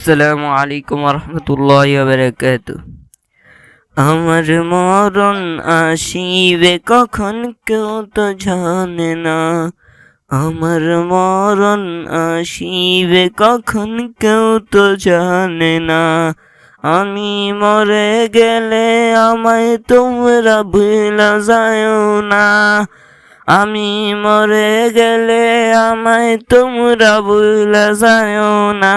আসসালামু আলাইকুম রহমতুল্লাহ বারাকাত আমার মরণ আসিবে কখন কেউ তো জানে না। আমার মরণ আসিবে কখন কেউ তো জানে না। আমি মরে গেলে আমায় তোমরা ভুলা যায় না। আমি মরে গেলে আমায় তোমরা ভুলা যায় না।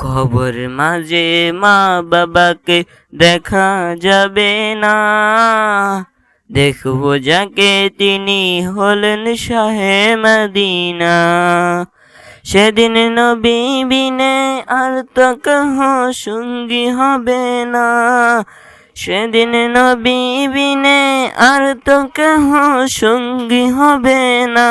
খবর মাঝে মা বাবাকে দেখা যাবে না। দেখব যাকে তিনি হলেন শাহে মদিনা। সেদিন নবী বিনে আর তো কহ সঙ্গী হবে না। সেদিন নবী বিনে আর তো কেহ সঙ্গী হবে না।